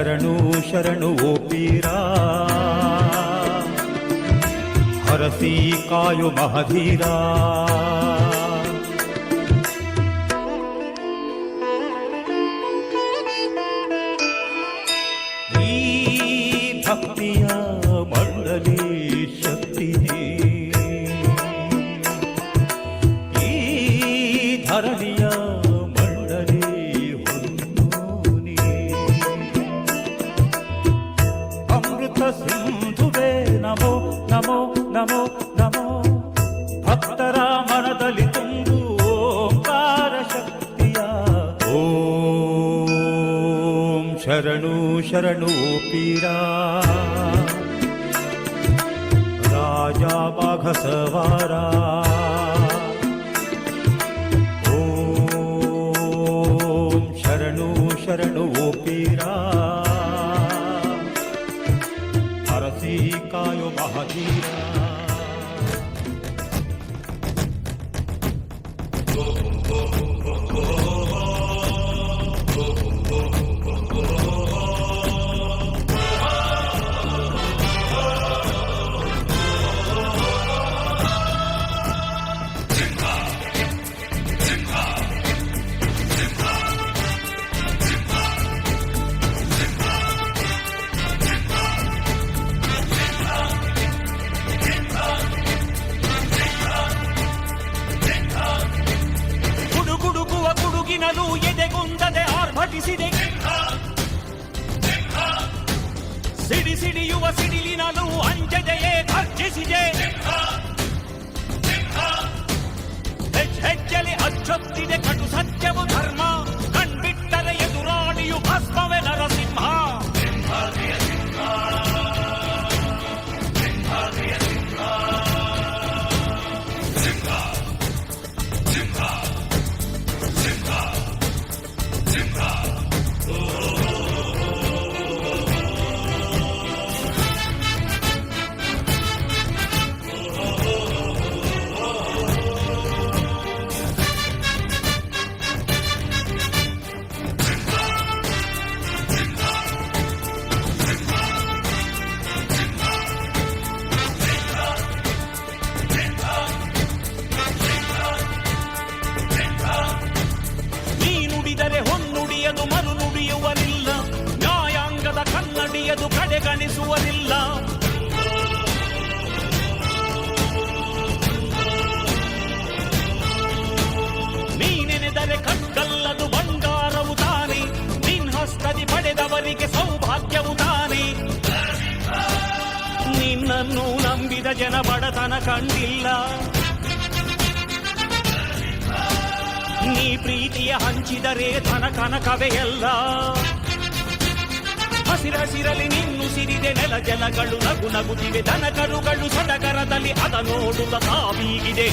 ಶರಣು शरणु ಓಪೀರ ಹರಸಿ कायु ಮಹಧೀರ ಈ ಭಕ್ತಿಯ ಮಂಡಲಿ ಶಕ್ತಿಯೇ ಈ ಧರಣಿಯ शरणु शरणो पीरा राजा बाघसवारा। ॐ शरणु शरणो पीरा हरसिकायो महाति ಆರ್ಭಟಿಸಿದೆ ಸಿಡಿ ಸಿಡಿಯುವ ಸಿಡಿಲಿನಲು ಅಂಜದೆಯೇ ಗರ್ಜಿಸಿದೆ ಹೆಜ್ ಹೆಜ್ಜಲಿ ಅಚ್ಚೊತ್ತಿದೆ ಕಟು ಸತ್ಯವು ಧರ್ಮ ಕಡೆಗಣಿಸುವರಿಲ್ಲ ನೀನೆನೆದರೆ ಕಟ್ಟಲ್ಲದು ಬಂಗಾರವು ತಾನೆ. ನಿನ್ ಹಸ್ತದಿ ಪಡೆದವರಿಗೆ ಸೌಭಾಗ್ಯವು ತಾನೆ. ನಿನ್ನನ್ನು ನಂಬಿದ ಜನ ಬಡತನ ಕಂಡಿಲ್ಲ. ನೀ ಪ್ರೀತಿಯ ಹಂಚಿದರೆ ಧನ ಕನಕವೇ ಎಲ್ಲ ಹಸಿರಸಿರಲಿ ನಿನ್ನು ಸಿರಿದೆ ನೆಲ ಜಲಗಳು ನಗು ನಗುತ್ತಿವೆ ದನ ಕರುಗಳು ಸಡಗರದಲ್ಲಿ ಅದ ನೋಡುತ್ತ ತಾವೀಗಿದೆ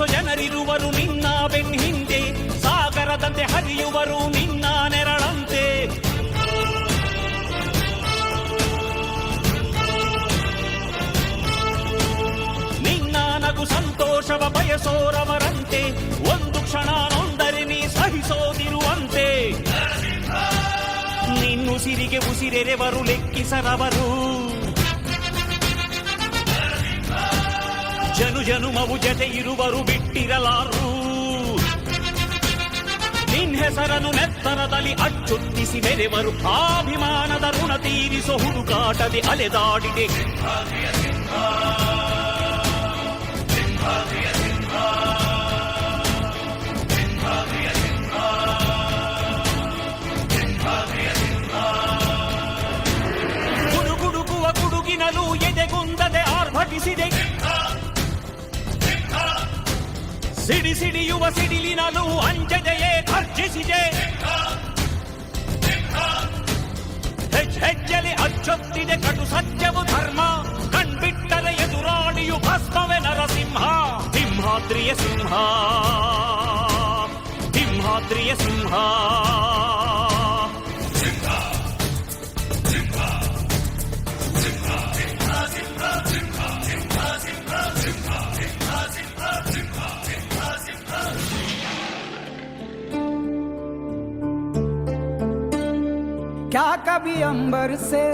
ಪ್ರೀತಿಸೋ ಜನರಿರುವರು ನಿನ್ನ ಬೆನ್ ಹಿಂದೆ ಸಾಗರದಂತೆ ಹರಿಯುವರು ನಿನ್ನ ನೆರಳಂತೆ ನಿನ್ನ ನಗು ಸಂತೋಷವ ಬಯಸೋರವರಂತೆ ಒಂದು ಕ್ಷಣ ನೊಂದರೆ ನೀ ಸಹಿಸೋದಿರುವಂತೆ ನಿನ್ನುಸಿರಿಗೆ ಉಸಿರೆರೆವರು ಲೆಕ್ಕಿಸರವರು ಎರಡು ಜನುಮವು ಜತೆ ಇರುವರು ಬಿಟ್ಟಿರಲಾರು. ನಿನ್ ಹೆಸರನ್ನು ನೆತ್ತರದಲ್ಲಿ ಅಚ್ಚೊತ್ತಿಸಿ ಮೆರೆವರು ಅಭಿಮಾನದ ಋಣ ತೀರಿಸೋ ಹುಡುಕಾಟದೆ ಅಲೆದಾಡಿದೆ. ಸಿಡಿ ಸಿಡಿಯುವ ಸಿಡಿಲಿನಲು ಅಂಜದೆಯೇ ಗರ್ಜಿಸಿದೆ ಹೆಜ್ ಹೆಜ್ಜಲಿ ಅಚ್ಚೊತ್ತಿದೆ ಕಟು ಸತ್ಯವು ಧರ್ಮ ಕಣ್ಬಿಟ್ಟರೆ ಎದುರಾಳಿಯು ಭಸ್ಮವೆ ನರಸಿಂಹ ಸಿಂಹಾದ್ರಿಯ ಸಿಂಹ ಸಿಂಹಾದ್ರಿಯ ಸಿಂಹ क्या कभी अंबर से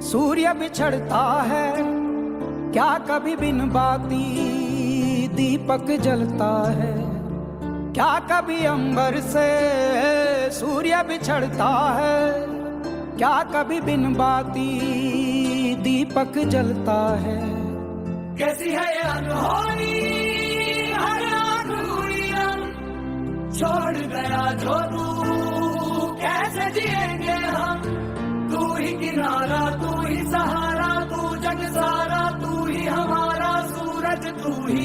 सूर्य बिछड़ता है? क्या कभी बिन बाती दीपक जलता है? क्या कभी अंबर से सूर्य बिछड़ता है? क्या कभी बिन बाती दीपक जलता है? कैसी है अनहोनी? छोड़ गया जो तू कैसे जिएँगे हम। तू ही किनारा, तू ही सहारा, तू जग सारा, तू ही हमारा सूरज, तू ही